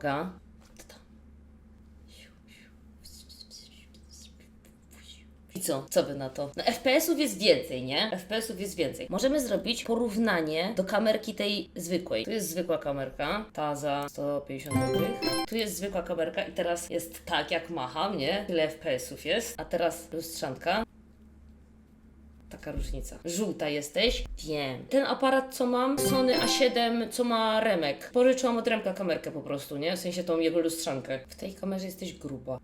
Uwaga. I co? Co wy na to? No FPS-ów jest więcej, nie? FPS-ów jest więcej. Możemy zrobić porównanie do kamerki tej zwykłej. Tu jest zwykła kamerka, ta za 150 zł. Tu jest zwykła kamerka i teraz jest tak jak macham, nie? Tyle FPS-ów jest. A teraz lustrzanka. Taka różnica. Żółta jesteś? Wiem. Ten aparat, co mam, Sony A7, co ma Remek. Pożyczyłam od Remka kamerkę po prostu, nie? W sensie tą jego lustrzankę. W tej kamerze jesteś gruba.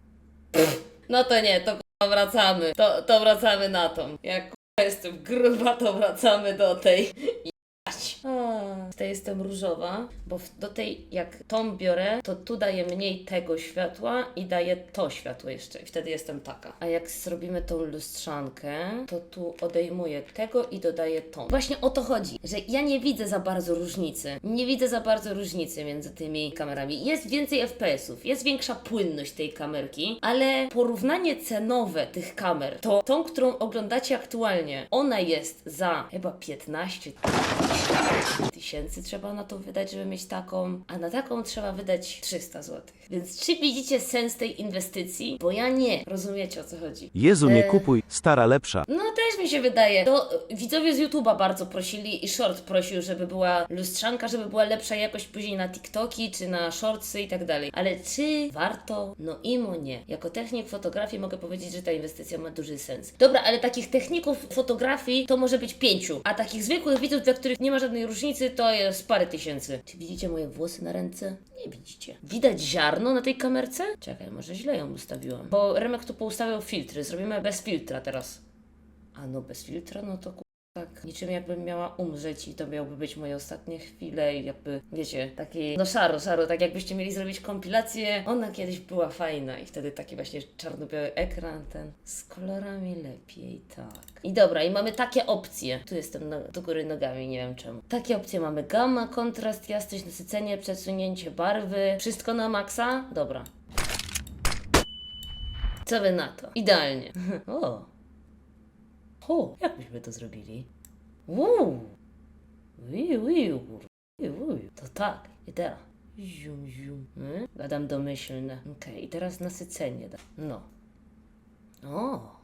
No to nie, to wracamy. To, to wracamy na tą. Jak k***a jestem gruba, to wracamy do tej. Tej jestem różowa, bo do tej, jak tą biorę, to tu daje mniej tego światła i daje to światło jeszcze. I wtedy jestem taka. A jak zrobimy tą lustrzankę, to tu odejmuję tego i dodaję tą. Właśnie o to chodzi, że ja nie widzę za bardzo różnicy. Nie widzę za bardzo różnicy między tymi kamerami. Jest więcej FPS-ów, jest większa płynność tej kamerki, ale porównanie cenowe tych kamer, to tą, którą oglądacie aktualnie, ona jest za chyba 15 tysięcy trzeba na to wydać, żeby mieć taką, a na taką trzeba wydać 300 zł. Więc czy widzicie sens tej inwestycji? Bo ja nie. Rozumiecie o co chodzi? Jezu, nie E. kupuj, stara lepsza. No też mi się wydaje. To y, widzowie z YouTube'a bardzo prosili i Short prosił, żeby była lustrzanka, żeby była lepsza jakość później na TikToki czy na Shortsy i tak dalej. Ale czy warto? No imo nie. Jako technik fotografii mogę powiedzieć, że ta inwestycja ma duży sens. Dobra, ale takich techników fotografii to może być pięciu, a takich zwykłych widzów, dla których nie ma żadnej różnicy, to jest parę tysięcy. Czy widzicie moje włosy na ręce? Nie widzicie. Widać ziarno na tej kamerce? Czekaj, może źle ją ustawiłam. Bo Remek tu poustawiał filtry. Zrobimy bez filtra teraz. A no bez filtra, no to tak niczym jakbym miała umrzeć i to miałyby być moje ostatnie chwile i jakby, wiecie, taki, no szaro, szaro, tak jakbyście mieli zrobić kompilację, ona kiedyś była fajna i wtedy taki właśnie czarno-biały ekran, ten z kolorami lepiej, tak. I dobra, i mamy takie opcje, tu jestem no, do góry nogami, nie wiem czemu. Takie opcje mamy gamma, kontrast, jasność, nasycenie, przesunięcie barwy, wszystko na maksa? Dobra. Co wy na to? Idealnie. o. O, jak byśmy to zrobili? Uuu. Kur- wiu, wiu. To tak. I teraz. Zium, zium. Hmm? Gadam domyślne. Okej, i teraz nasycenie. No. O.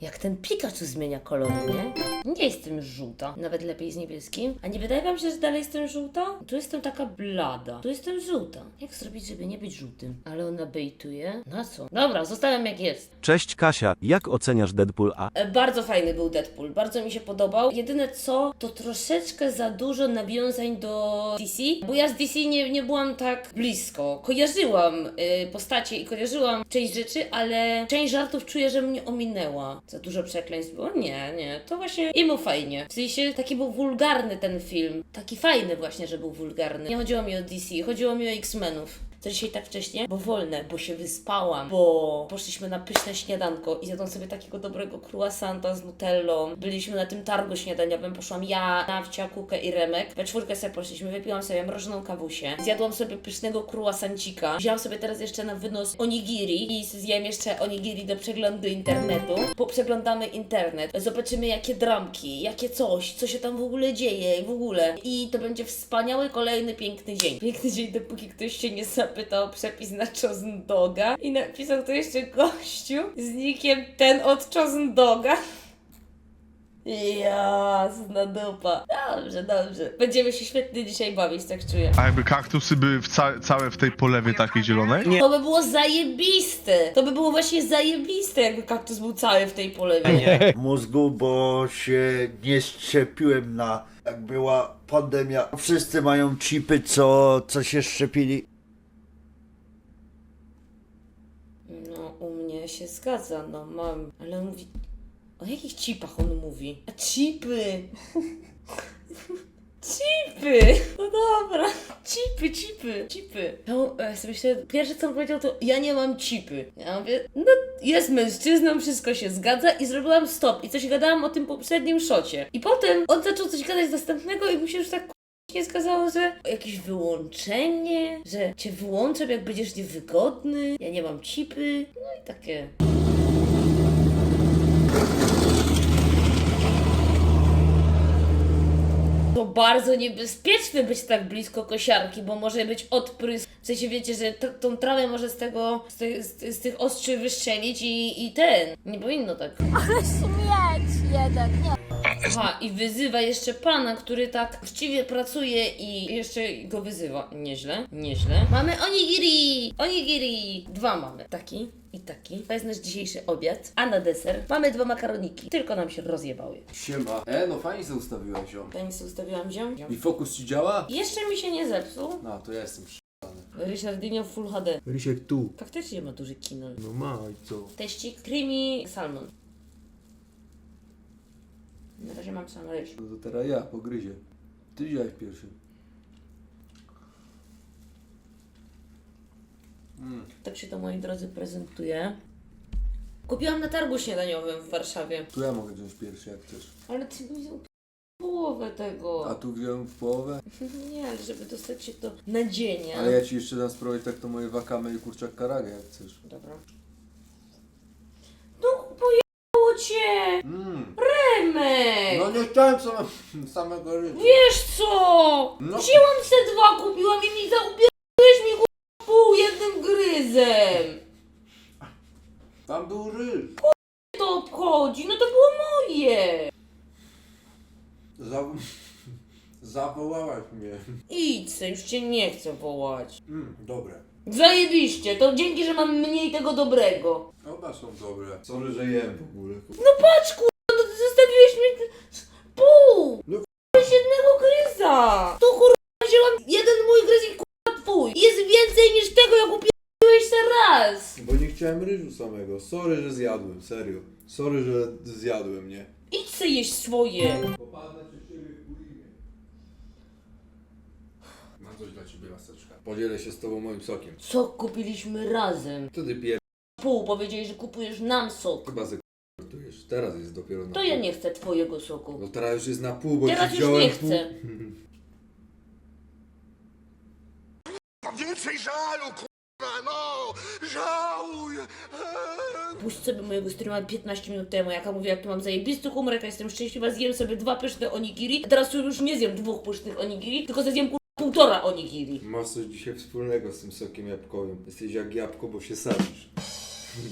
Jak ten Pikachu zmienia kolory, nie? Nie jestem żółta. Nawet lepiej z niebieskim. A nie wydaje wam się, że dalej jestem żółta? Tu jestem taka blada. Tu jestem żółta. Jak zrobić, żeby nie być żółtym? Ale ona bejtuje. Na co? Dobra, zostawiam jak jest. Cześć Kasia, jak oceniasz Deadpool A? E, Bardzo fajny był Deadpool, bardzo mi się podobał. Jedyne co, to troszeczkę za dużo nawiązań do DC, bo ja z DC nie, nie byłam tak blisko. Kojarzyłam y, postacie i kojarzyłam część rzeczy, ale część żartów czuję, że mnie ominęła. Za dużo przekleństw było? Nie, nie, to właśnie i mu fajnie. W sensie taki był wulgarny ten film. Taki fajny właśnie, że był wulgarny. Nie chodziło mi o DC, chodziło mi o X-Menów. To dzisiaj tak wcześnie? Bo wolne, bo się wyspałam, bo poszliśmy na pyszne śniadanko i zjadłam sobie takiego dobrego croissanta z nutellą. Byliśmy na tym targu śniadaniowym, poszłam ja, Nawcia, Kukę i Remek. We czwórkę sobie poszliśmy, wypiłam sobie mrożoną kawusię, zjadłam sobie pysznego croissancika, wzięłam sobie teraz jeszcze na wynos onigiri i zjem jeszcze onigiri do przeglądu internetu. Poprzeglądamy internet, zobaczymy jakie dramki, jakie coś, co się tam w ogóle dzieje i w ogóle. I to będzie wspaniały kolejny piękny dzień. Piękny dzień, dopóki ktoś się nie zapytał przepis na Chosen Doga i napisał to jeszcze gościu z nikiem ten od Chosen Doga. Jasna dupa. Dobrze, dobrze. Będziemy się świetnie dzisiaj bawić, tak czuję. A jakby kaktusy były w ca całe w tej polewie takiej zielonej? To by było zajebiste. To by było właśnie zajebiste, jakby kaktus był cały w tej polewie. mózgu, bo się nie szczepiłem na jak była pandemia. Wszyscy mają chipy, co, co się szczepili. No, się zgadza, no mam. Ale on mówi. O jakich chipach on mówi? A chipy! Chipy! No dobra. Chipy, chipy, chipy. To e, sobie myślę, pierwsze co on powiedział to ja nie mam chipy. Ja mówię, no jest mężczyzną, wszystko się zgadza i zrobiłam stop i coś gadałam o tym poprzednim szocie. I potem on zaczął coś gadać następnego i mi się już tak nie zgadzało, że jakieś wyłączenie, że cię wyłączę, jak będziesz niewygodny, ja nie mam chipy, no i takie. To bardzo niebezpieczne być tak blisko kosiarki, bo może być odprysk. W sensie wiecie, że tą trawę może z tego, z, z, z tych ostrzy wystrzelić i, i ten. Nie powinno tak. Śmieć jeden, nie. Aha, i wyzywa jeszcze pana, który tak uczciwie pracuje i jeszcze go wyzywa. Nieźle, nieźle. Mamy onigiri! Onigiri! Dwa mamy. Taki i taki. To jest nasz dzisiejszy obiad. A na deser mamy dwa makaroniki. Tylko nam się rozjebały. Siema. E, no fajnie sobie ustawiłem ziom. Pani sobie ustawiłam ziom. I fokus ci działa? Jeszcze mi się nie zepsuł. No, to ja jestem przy... Ryszardinio Full HD. Rysiek tu. Faktycznie ma duży kinol. No ma i co? Teścik creamy salmon. Na razie mam sam ryż. No to teraz ja pogryzie. Ty działaj pierwszy. Mm. Tak się to moi drodzy prezentuje. Kupiłam na targu śniadaniowym w Warszawie. Tu ja mogę wziąć pierwszy jak chcesz. Ale ty mi wziął połowę tego. A tu wziąłem w połowę. Nie, ale żeby dostać się to na dzień. Ale ja ci jeszcze dam spróbować tak to moje wakame i kurczak karagę jak chcesz. Dobra. No pojechało cię! Mm. Remek! No nie chciałem same, samego ryżu. Wiesz co? No. Wzięłam se dwa, kupiłam i mi zaubiegłeś mi kurwa, pół jednym gryzem. Tam był ryż. To obchodzi, no to było moje. Za... Zawołałaś mnie. Idź se, już cię nie chcę wołać. Mm, dobre. Zajebiście, to dzięki, że mam mniej tego dobrego. Oba są dobre. Sorry, że jem w ogóle. No patrz kurwa, no ty zostawiłeś mi pół. No. Weź jednego Tu kurwa wzięłam jeden mój gryz i kurwa twój. Jest więcej niż tego, jak upierdoliłeś se raz. Bo nie chciałem ryżu samego. Sorry, że zjadłem, serio. Sorry, że zjadłem, nie? Idź se jeść swoje. Popadnę przez ciebie w. Mam coś dla ciebie, laseczka. Podzielę się z tobą moim sokiem. Co kupiliśmy razem? Wtedy pier... Pół powiedzieli, że kupujesz nam sok. Chyba. Teraz jest dopiero na To pół. ja nie chcę twojego soku. No teraz już jest na pół, bo Teraz ci już wziąłem nie pół. chcę. Więcej żalu, kurwa, no! Żałuj! Eee. Puść sobie mojego streama 15 minut temu, jaka mówiła, jak tu mam zajebisty humor, jaka jestem szczęśliwa, zjem sobie dwa pyszne onigiri, a teraz już nie zjem dwóch pysznych onigiri, tylko zjem kur- półtora onigiri. Masz coś dzisiaj wspólnego z tym sokiem jabłkowym. Jesteś jak jabłko, bo się sadzisz.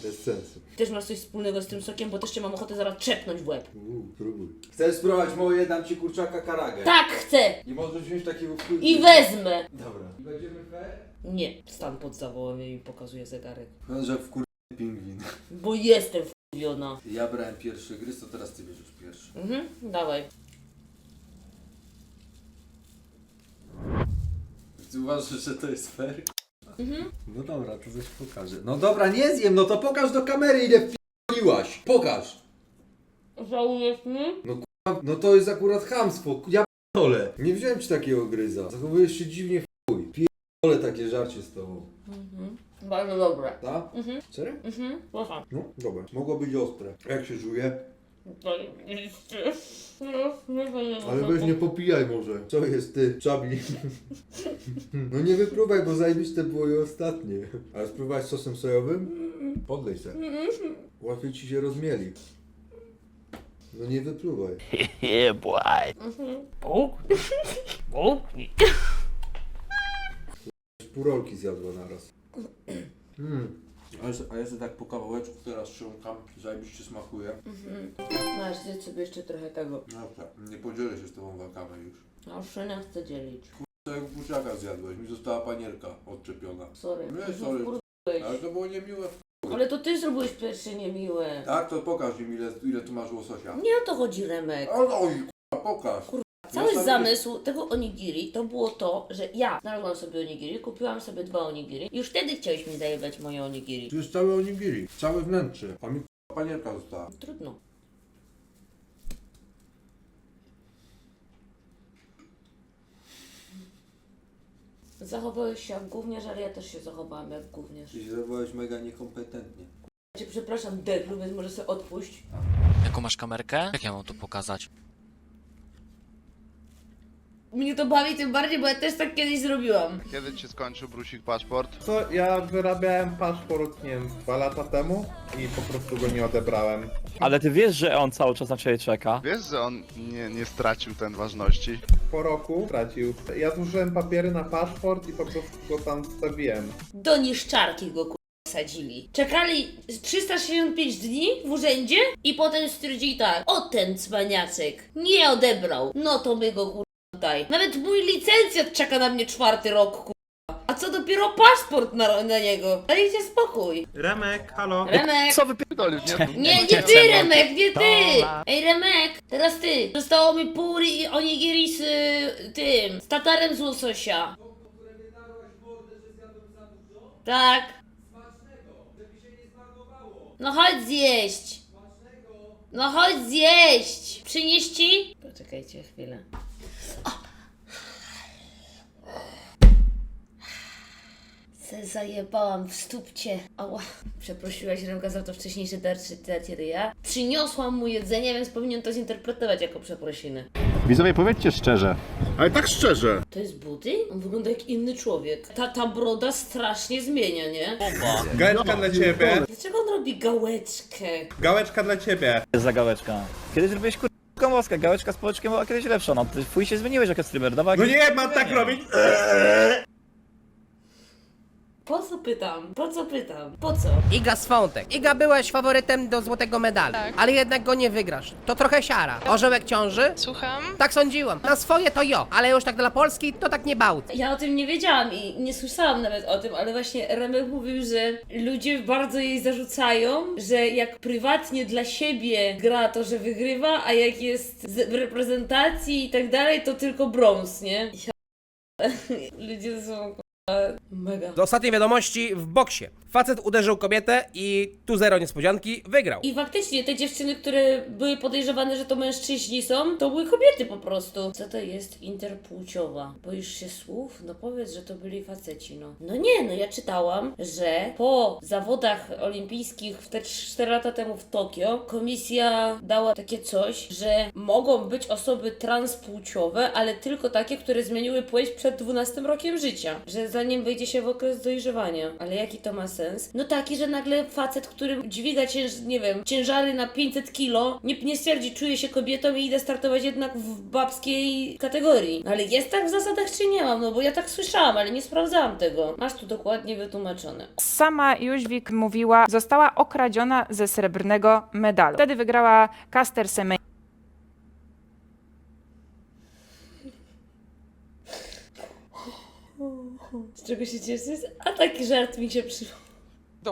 Bez sensu. Też masz coś wspólnego z tym sokiem, bo też cię mam ochotę zaraz czepnąć w łeb. Uuu, próbuj. Chcesz spróbować moje, dam ci kurczaka karagę. Tak, chcę! I możesz wziąć takiego w I wezmę! Dobra. Będziemy fair? Nie, stan pod zawołem i mi pokazuje zegarek. że w kur... pingwin. Bo jestem wkurzona. Ja brałem pierwszy gryz, to teraz ty bierzesz pierwszy. Mhm, dawaj. Ty uważasz, że to jest fair? No dobra, to coś pokażę. No dobra, nie zjem, no to pokaż do kamery ile wpiłaś. Pokaż. Żałujesz mnie? No to jest akurat chamstwo. Ja p***ole. Nie wziąłem ci takiego gryza. Zachowujesz się dziwnie w chuj. P***ole takie żarcie z tobą. Mhm. Bardzo dobre. Tak? Mhm, Serio? mhm. No, dobra. Mogło być ostre. Jak się czuje? No, Ale weź nie popijaj może. Co jest ty, czabi? No nie wypróbaj, bo zajebiste było i ostatnie. Ale spróbować z sosem sojowym? Podlej se. Łatwiej ci się rozmieli. No nie wypróbaj. Pół rolki zjadła naraz. Mm. A, ja, a tak po kawałeczku teraz trząkam. Zajebiście smakuje. Masz, zjedz sobie jeszcze trochę tego. No tak, nie podzielę się z tobą wakamy już. No, szynę chcę dzielić. To jak kurczaka zjadłeś, mi została panierka odczepiona. Sorry. Nie, Mhm, sorry. Ale to było niemiłe. Ale to ty zrobiłeś pierwsze niemiłe. Tak, to pokaż im ile, ile tu masz łososia. Nie o to chodzi, Remek. Ale oj, k***a, pokaż. Cały sam zamysł tego onigiri to było to, że ja znalazłam sobie onigiri, kupiłam sobie dwa onigiri i już wtedy chciałeś mi zajebać moje onigiri. Tu jest całe onigiri, całe wnętrze. A mi k***a, panierka została. Trudno. Zachowałeś się jak gówniarz, ale ja też się zachowałam jak gówniarz. Ty się zachowałeś mega niekompetentnie. Ja cię przepraszam, Deklu, więc może sobie odpuść. Jaką masz kamerkę? Jak ja mam to pokazać? Mnie to bawi tym bardziej, bo ja też tak kiedyś zrobiłam. Kiedy ci skończył Brusik paszport? To ja wyrabiałem paszport, nie wiem, dwa lata temu i po prostu go nie odebrałem. Ale ty wiesz, że on cały czas na ciebie czeka? Wiesz, że on nie, nie stracił ten ważności? po roku stracił. Ja złożyłem papiery na paszport i po prostu go tam wstawiłem. Do niszczarki go kurwa sadzili. Czekali 365 dni w urzędzie i potem stwierdzili tak, o ten cwaniaczek nie odebrał, no to my go kurwa daj. Nawet mój licencjat czeka na mnie czwarty rok kurwa. A co dopiero paszport na, na niego? Dajcie spokój. Remek, halo. Remek! Co wypierdolisz, nie? Nie, nie ty Remek, nie ty! Ej Remek, teraz ty! Zostało mi pół ri- onigiri z y, tym, z tatarem z łososia. Tak. No chodź zjeść. No chodź zjeść. Przynieść ci? Poczekajcie chwilę. Se zajebałam w stópcie. Ała. Przeprosiłaś Remka za to wcześniejsze darcie, darcie ryja. Przyniosłam mu jedzenie, więc powinien to zinterpretować jako przeprosiny. Widzowie, powiedzcie szczerze. Ale tak szczerze. To jest buty? On wygląda jak inny człowiek. Ta, ta broda strasznie zmienia, nie? Gałeczka dla ciebie. Dlaczego on robi gałeczkę? Gałeczka dla ciebie. za gałeczka. Kiedyś zrobiłeś kurką łaskę, gałeczka z połeczkiem była kiedyś lepsza, no ty fuj się zmieniłeś jako streamer, dawaj. No nie, mam tak robić. Po co pytam? Po co pytam? Po co? Iga Swątek. Iga byłeś faworytem do złotego medalu, ale jednak go nie wygrasz. To trochę siara. Orzełek ciąży? Słucham? Tak sądziłam. Na swoje to jo, ale już tak dla Polski to tak nie bałt. Ja o tym nie wiedziałam i nie słyszałam nawet o tym, ale właśnie Remek mówił, że ludzie bardzo jej zarzucają, że jak prywatnie dla siebie gra to, że wygrywa, a jak jest z- w reprezentacji i tak dalej, to tylko brąz, nie? Ja... Ludzie są mega. Ostatniej wiadomości w boksie. Facet uderzył kobietę i tu zero niespodzianki, wygrał. I faktycznie te dziewczyny, które były podejrzewane, że to mężczyźni są, to były kobiety po prostu. Co to jest interpłciowa? Boisz się słów? No powiedz, że to byli faceci, no. No nie, no ja czytałam, że po zawodach olimpijskich te 4 lata temu w Tokio komisja dała takie coś, że mogą być osoby transpłciowe, ale tylko takie, które zmieniły płeć przed 12 rokiem życia. Że zanim wejdzie się w okres dojrzewania. Ale jaki to ma sens? No taki, że nagle facet, który dźwiga cięż, nie wiem, ciężary na 500 kilo, nie, nie stwierdzi, czuję się kobietą i idę startować jednak w babskiej kategorii. Ale jest tak w zasadach, czy nie mam? No bo ja tak słyszałam, ale nie sprawdzałam tego. Masz tu dokładnie wytłumaczone. Sama Jóźwik mówiła, została okradziona ze srebrnego medalu. Wtedy wygrała Caster Semenya. Z czego się cieszysz? A taki żart mi się przypomniał.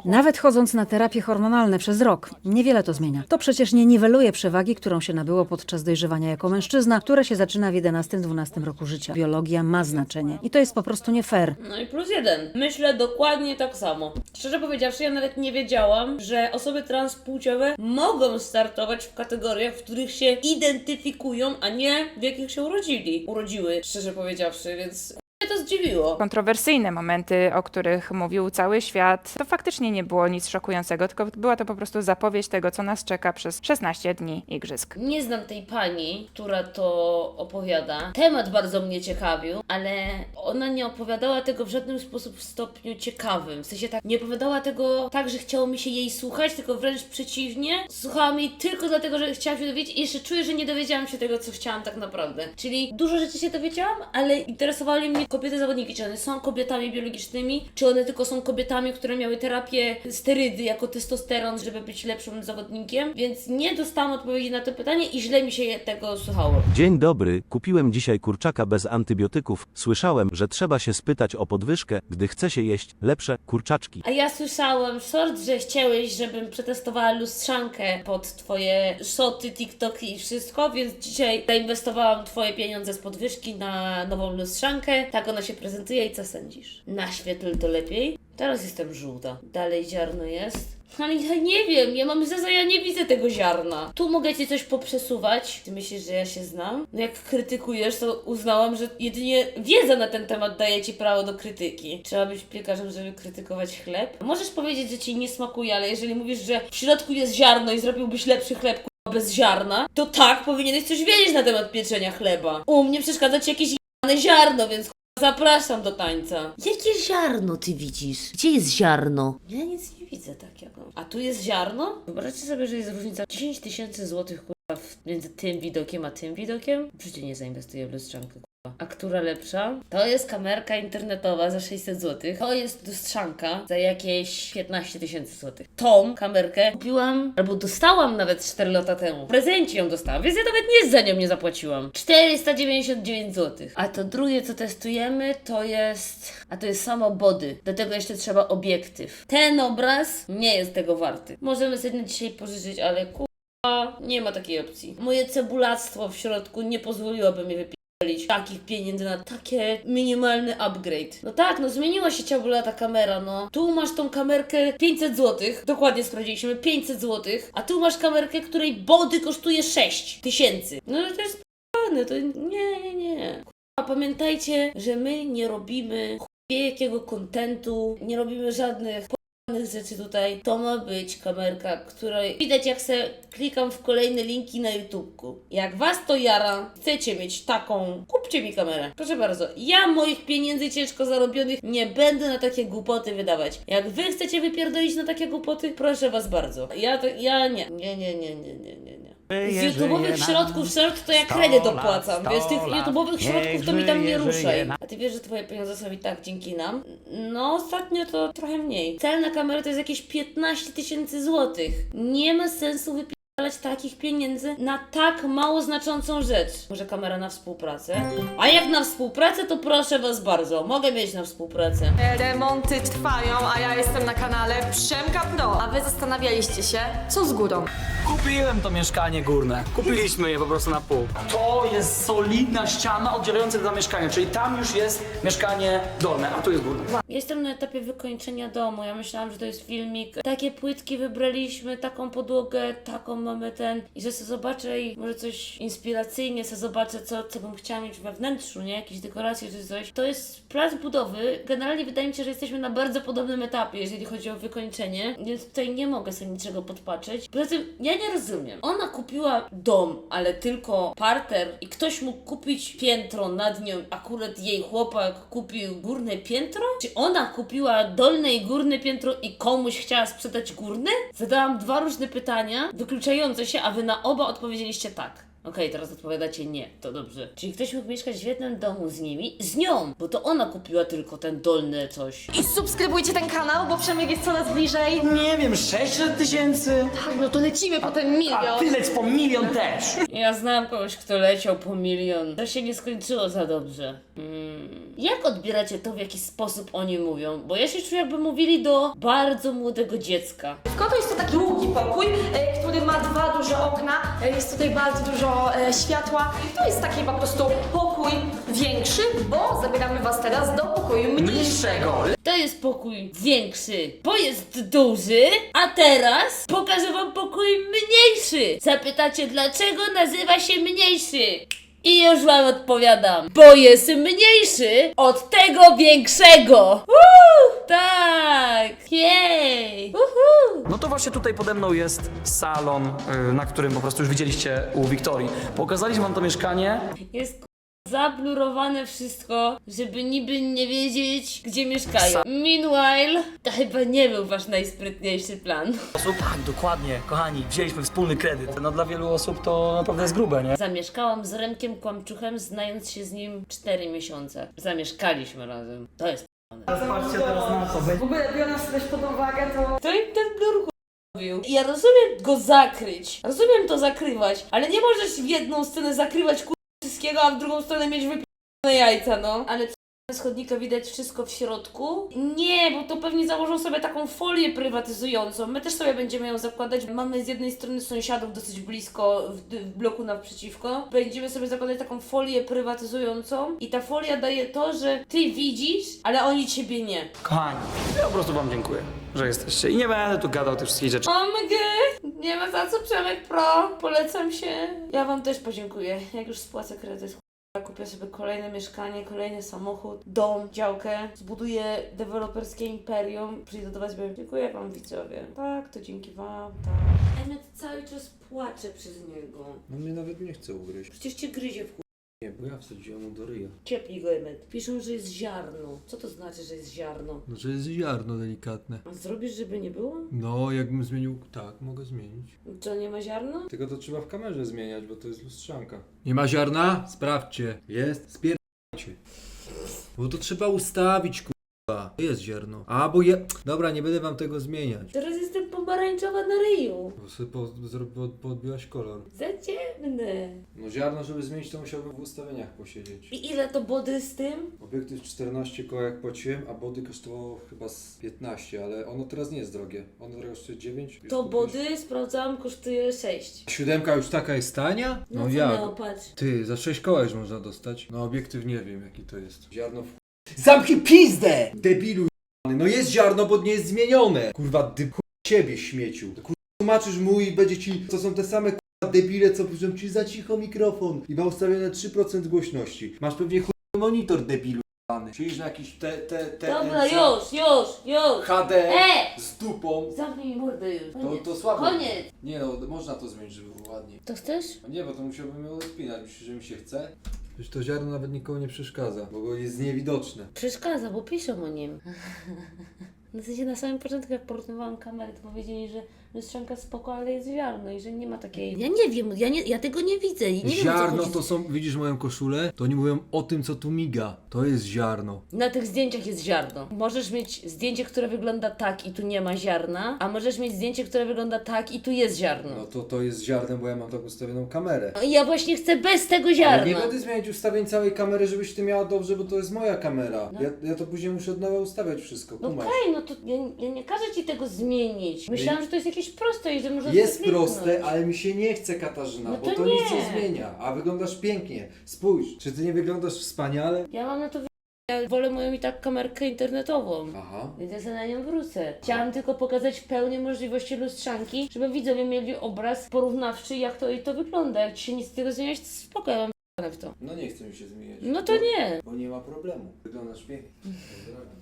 Nawet chodząc na terapie hormonalne przez rok, niewiele to zmienia. To przecież nie niweluje przewagi, którą się nabyło podczas dojrzewania jako mężczyzna, które się zaczyna w 11-12 roku życia. Biologia ma znaczenie i to jest po prostu nie fair. No i plus jeden. Myślę dokładnie tak samo. Szczerze powiedziawszy, ja nawet nie wiedziałam, że osoby transpłciowe mogą startować w kategoriach, w których się identyfikują, a nie w jakich się urodzili. Urodziły, szczerze powiedziawszy, więc to zdziwiło. Kontrowersyjne momenty, o których mówił cały świat, to faktycznie nie było nic szokującego, tylko była to po prostu zapowiedź tego, co nas czeka przez 16 dni igrzysk. Nie znam tej pani, która to opowiada. Temat bardzo mnie ciekawił, ale ona nie opowiadała tego w żaden sposób w stopniu ciekawym. W sensie tak, nie opowiadała tego tak, że chciało mi się jej słuchać, tylko wręcz przeciwnie. Słuchałam jej tylko dlatego, że chciałam się dowiedzieć i jeszcze czuję, że nie dowiedziałam się tego, co chciałam tak naprawdę. Czyli dużo rzeczy się dowiedziałam, ale interesowały mnie kobiety zawodniki. Czy one są kobietami biologicznymi, czy one tylko są kobietami, które miały terapię sterydy jako testosteron, żeby być lepszym zawodnikiem. Więc nie dostałam odpowiedzi na to pytanie i źle mi się tego słuchało. Dzień dobry, kupiłem dzisiaj kurczaka bez antybiotyków. Słyszałem, że trzeba się spytać o podwyżkę, gdy chce się jeść lepsze kurczaczki. A ja słyszałam short, że chciałeś, żebym przetestowała lustrzankę pod twoje szoty, TikToki i wszystko, więc dzisiaj zainwestowałam twoje pieniądze z podwyżki na nową lustrzankę. Tak ona się prezentuje i co sądzisz? Naświetl to lepiej? Teraz jestem żółta. Dalej ziarno jest. Ale ja nie wiem, ja mam zeza, ja nie widzę tego ziarna. Tu mogę ci coś poprzesuwać. Ty myślisz, że ja się znam? No jak krytykujesz, to uznałam, że jedynie wiedza na ten temat daje ci prawo do krytyki. Trzeba być piekarzem, żeby krytykować chleb. Możesz powiedzieć, że ci nie smakuje, ale jeżeli mówisz, że w środku jest ziarno i zrobiłbyś lepszy chleb bez ziarna, to tak, powinieneś coś wiedzieć na temat pieczenia chleba. U mnie przeszkadza ci jakieś ziarno, więc zapraszam do tańca. Jakie ziarno ty widzisz? Gdzie jest ziarno? Ja nic nie widzę takiego. A tu jest ziarno? Wyobraźcie sobie, że jest różnica 10 tysięcy złotych w- między tym widokiem a tym widokiem? W życiu nie zainwestuję w lustrzankę. A która lepsza? To jest kamerka internetowa za 600 zł. To jest lustrzanka za jakieś 15 tysięcy złotych. Tą kamerkę kupiłam, albo dostałam nawet 4 lata temu. W prezencie ją dostałam, więc ja nawet nie za nią nie zapłaciłam. 499 zł. A to drugie, co testujemy, to jest... A to jest samo body. Do tego jeszcze trzeba obiektyw. Ten obraz nie jest tego warty. Możemy sobie na dzisiaj pożyczyć, ale ku... Nie ma takiej opcji. Moje cebulactwo w środku nie pozwoliłoby mi takich pieniędzy na takie minimalny upgrade. No tak, no zmieniła się ciągle ta kamera, no. Tu masz tą kamerkę 500 zł, dokładnie sprawdziliśmy, 500 zł, a tu masz kamerkę, której body kosztuje 6 tysięcy. No to jest p***ane, to nie, nie, nie. A pamiętajcie, że my nie robimy jakiego kontentu, nie robimy żadnych p***anych rzeczy tutaj. To ma być kamerka, której widać jak se klikam w kolejne linki na YouTubeku. Jak was to jara, chcecie mieć taką, kupcie mi kamerę. Proszę bardzo, ja moich pieniędzy ciężko zarobionych nie będę na takie głupoty wydawać. Jak wy chcecie wypierdolić na takie głupoty, proszę was bardzo. Ja to, ja. Nie, nie, nie, nie, nie, nie, nie. Z YouTube'owych środków short to ja kredyt opłacam, więc tych YouTube'owych środków to mi tam nie ruszaj. A ty wiesz, że twoje pieniądze są i tak dzięki nam? No ostatnio to trochę mniej. Cel na kamerę to jest jakieś 15 tysięcy złotych. Nie ma sensu wypierdalać takich pieniędzy na tak mało znaczącą rzecz. Może kamera na współpracę? A jak na współpracę, to proszę was bardzo. Mogę mieć na współpracę. Remonty trwają, a ja jestem na kanale Przemka Pro. A wy zastanawialiście się, co z górą? Kupiłem to mieszkanie górne. Kupiliśmy je po prostu na pół. To jest solidna ściana oddzielająca to mieszkanie, czyli tam już jest mieszkanie dolne, a tu jest górne. Jestem na etapie wykończenia domu. Ja myślałam, że to jest filmik. Takie płytki wybraliśmy, taką podłogę, taką mamy ten. I że sobie zobaczę i może coś inspiracyjnie sobie zobaczę, co, co bym chciała mieć we wnętrzu, nie? Jakieś dekoracje czy coś. To jest plac budowy. Generalnie wydaje mi się, że jesteśmy na bardzo podobnym etapie, jeżeli chodzi o wykończenie. Więc tutaj nie mogę sobie niczego podpatrzeć. Poza tym, ja nie rozumiem. Ona kupiła dom, ale tylko parter i ktoś mógł kupić piętro nad nią. Akurat jej chłopak kupił górne piętro? Czy ona kupiła dolne i górne piętro i komuś chciała sprzedać górne? Zadałam dwa różne pytania, wykluczające się, a wy na oba odpowiedzieliście tak. Okej, teraz odpowiadacie nie, to dobrze. Czyli ktoś mógł mieszkać w jednym domu z nimi, z nią, bo to ona kupiła tylko ten dolny coś. I subskrybujcie ten kanał, bo Przemek jest coraz bliżej. Nie wiem, 600 tysięcy? Tak, no to lecimy po ten A milion. ty leć po milion też! Ja znam kogoś, kto leciał po milion. To się nie skończyło za dobrze. Mm. Jak odbieracie to, w jaki sposób oni mówią? Bo ja się czuję, jakby mówili do bardzo młodego dziecka. Koto jest to taki długi pokój, e, który ma dwa duże okna. E, Jest tutaj bardzo dużo e, światła. To jest taki po prostu pokój większy, bo zabieramy was teraz do pokoju mniejszego. To jest pokój większy, bo jest duży, a teraz pokażę wam pokój mniejszy. Zapytacie, dlaczego nazywa się mniejszy? I już wam odpowiadam, bo jest mniejszy od tego większego. Uuu, tak, jej. Uhu. No to właśnie tutaj pode mną jest salon, y, na którym po prostu już widzieliście u Wiktorii. Pokazaliśmy wam to mieszkanie. Jest zablurowane wszystko, żeby niby nie wiedzieć, gdzie mieszkają. Meanwhile, to chyba nie był wasz najsprytniejszy plan. Osób, tak, dokładnie, kochani, wzięliśmy wspólny kredyt. No dla wielu osób to naprawdę jest grube, nie? Zamieszkałam z Remkiem Kłamczuchem, znając się z nim 4 miesiące. Zamieszkaliśmy razem. To jest Patrzcie teraz na to. W ogóle biorąc coś pod uwagę, to To im ten blur robił. Ja rozumiem go zakryć. Rozumiem to zakrywać, ale nie możesz w jedną stronę zakrywać kur... wszystkiego, a w drugą stronę mieć wyp***ne jajca, no. Ale z chodnika widać wszystko w środku? Nie, bo to pewnie założą sobie taką folię prywatyzującą. My też sobie będziemy ją zakładać. Mamy z jednej strony sąsiadów dosyć blisko w, w bloku naprzeciwko. Będziemy sobie zakładać taką folię prywatyzującą i ta folia daje to, że ty widzisz, ale oni ciebie nie. Kochani, ja po prostu wam dziękuję, że jesteście. I nie będę tu gadał tych wszystkich rzeczy. Omg! Nie ma za co Przemek Pro, polecam się. Ja wam też podziękuję, jak już spłacę kredyt. Kupię sobie kolejne mieszkanie, kolejny samochód, dom, działkę, zbuduję deweloperskie imperium, przyjdę do was i powiem, dziękuję wam widzowie. Tak, to dzięki wam, tak. Emmet cały czas płacze przez niego. No mnie nawet nie chce ugryźć. Przecież cię gryzie w ch... Bo ja wsadziłem mu do ryja. Ciepnij go Emmet. Piszą, że jest ziarno. Co to znaczy, że jest ziarno? No że jest ziarno delikatne. A zrobisz, żeby nie było? No, jakbym zmienił... Tak, mogę zmienić. Co, nie ma ziarna? Tylko to trzeba w kamerze zmieniać, bo to jest lustrzanka. Nie ma ziarna? Sprawdźcie. Jest. Spier... Bo to trzeba ustawić, kurwa. Jest ziarno. A, bo je... Dobra, nie będę wam tego zmieniać. Teraz jestem pomarańczowa na ryju. Bo sobie po, zro- po, podbiłaś kolor. Za ciemne. No ziarno, żeby zmienić, to musiałbym w ustawieniach posiedzieć. I ile to body z tym? Obiektyw 14 koła jak płaciłem, a body kosztowało chyba z 15, ale ono teraz nie jest drogie. Ono teraz kosztuje 9. To body, sprawdzałam, kosztuje 6. Siódemka już taka jest tania? No, miało, patrz. Ty, za 6 koła już można dostać. No obiektyw nie wiem jaki to jest. Ziarno w... Zamknij pizdę! Debilu. No jest ziarno, bo nie jest zmienione. Kurwa, dy... ciebie śmieciu. Kurwa, tłumaczysz mu i będzie ci... To są te same kurwa debile, co piszą ci za cicho mikrofon i ma ustawione 3% głośności. Masz pewnie chuj monitor debilu jebany. Siedzisz na jakiś te... te, te Dobra, już, już, już. HD E! z dupą. Zamknij mi mordę już. To, Koniec. to słabo. Koniec. Nie no, można to zmienić, żeby było ładniej. To chcesz? A nie, bo to musiałbym ją odpinać. Myślisz, że mi się chce? Przecież to ziarno nawet nikomu nie przeszkadza, bo go jest niewidoczne. Przeszkadza, bo piszą o nim. W sensie na samym początku, jak porównywałam kamery, to powiedzieli, że lustrzanka spoko, ale jest ziarno i że nie ma takiej... Ja nie wiem, ja, nie, ja tego nie widzę i nie wiem o co ziarno chodzi. to są, widzisz moją koszulę? To oni mówią o tym, co tu miga. To jest ziarno. Na tych zdjęciach jest ziarno. Możesz mieć zdjęcie, które wygląda tak i tu nie ma ziarna, a możesz mieć zdjęcie, które wygląda tak i tu jest ziarno. No to to jest ziarnem, bo ja mam tak ustawioną kamerę. No i ja właśnie chcę bez tego Ale ziarna. nie będę zmieniać ustawień całej kamery, żebyś ty miała dobrze, bo to jest moja kamera. No. Ja, ja to później muszę od nowa ustawiać wszystko, No kumasz. okej, no to ja, ja nie każę ci tego zmienić. Myślałam, że to jest jakieś proste i że możesz Jest kliknąć. proste, ale mi się nie chce Katarzyna, No bo to to nic nie. nie zmienia. A wyglądasz pięknie. Spójrz, czy ty nie wyglądasz wspaniale? Ja mam na to wy- ja wolę moją i tak kamerkę internetową. Aha. Więc ja sobie na nią wrócę. Chciałam tylko pokazać pełnię możliwości lustrzanki, żeby widzowie mieli obraz porównawczy, jak to i to wygląda. Jak ci się nic z tego zmieniać, to spoko, ja mam w to. No nie chcę mi się zmieniać. No to bo, nie. Bo nie ma problemu. Wyglądasz pięknie. Pozdrawiam.